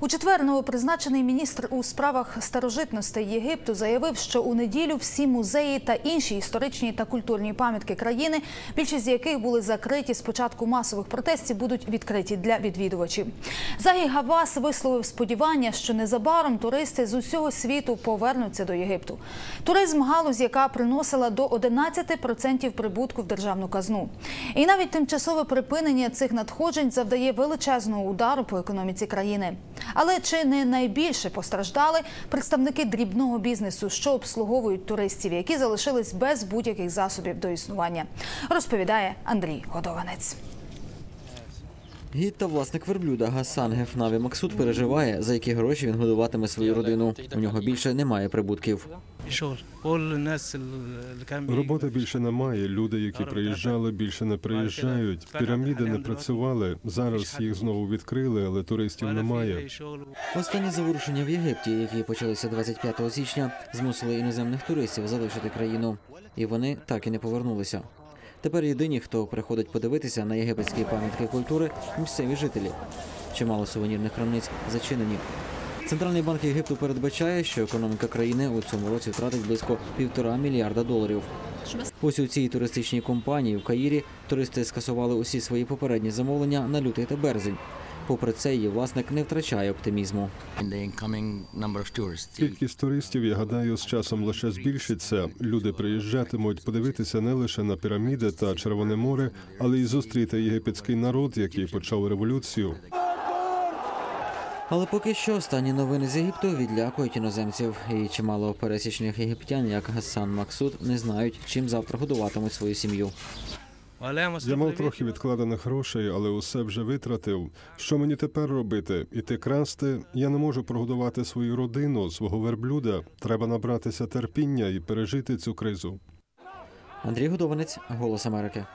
У четвер новопризначений міністр у справах старожитностей Єгипту заявив, що у неділю всі музеї та інші історичні та культурні пам'ятки країни, більшість з яких були закриті з початку масових протестів, будуть відкриті для відвідувачів. Загі Гавас висловив сподівання, що незабаром туристи з усього світу повернуться до Єгипту. Туризм галузь, яка приносила до 11% прибутку в державну казну. І навіть тимчасове припинення цих надходжень завдає величезного удару по економіці країни. Але чи не найбільше постраждали представники дрібного бізнесу, що обслуговують туристів, які залишились без будь-яких засобів до існування, розповідає Андрій Годованець. Гід та власник верблюда Гасан Гефнаві Максут переживає, за які гроші він годуватиме свою родину. У нього більше немає прибутків. Роботи більше немає. Люди, які приїжджали, більше не приїжджають. Піраміди не працювали. Зараз їх знову відкрили, але туристів немає. Останні заворушення в Єгипті, які почалися 25 січня, змусили іноземних туристів залишити країну, і вони так і не повернулися. Тепер єдині, хто приходить подивитися на єгипетські пам'ятки культури, місцеві жителі. Чимало сувенірних крамниць зачинені. Центральний банк Єгипту передбачає, що економіка країни у цьому році втратить близько півтора мільярда доларів. Ось у цій туристичній компанії в Каїрі туристи скасували усі свої попередні замовлення на лютий та березень. Попри це, її власник не втрачає оптимізму. Кількість туристів, я гадаю, з часом лише збільшиться. Люди приїжджатимуть подивитися не лише на піраміди та Червоне море, але й зустріти єгипетський народ, який почав революцію. Але поки що останні новини з Єгипту відлякують іноземців, і чимало пересічних єгиптян, як Гасан Максуд, не знають, чим завтра годуватимуть свою сім'ю. Я мав трохи відкладених грошей, але усе вже витратив. Що мені тепер робити? Іти красти? Я не можу прогодувати свою родину, свого верблюда. Треба набратися терпіння і пережити цю кризу. Андрій Годованець, голос Америки.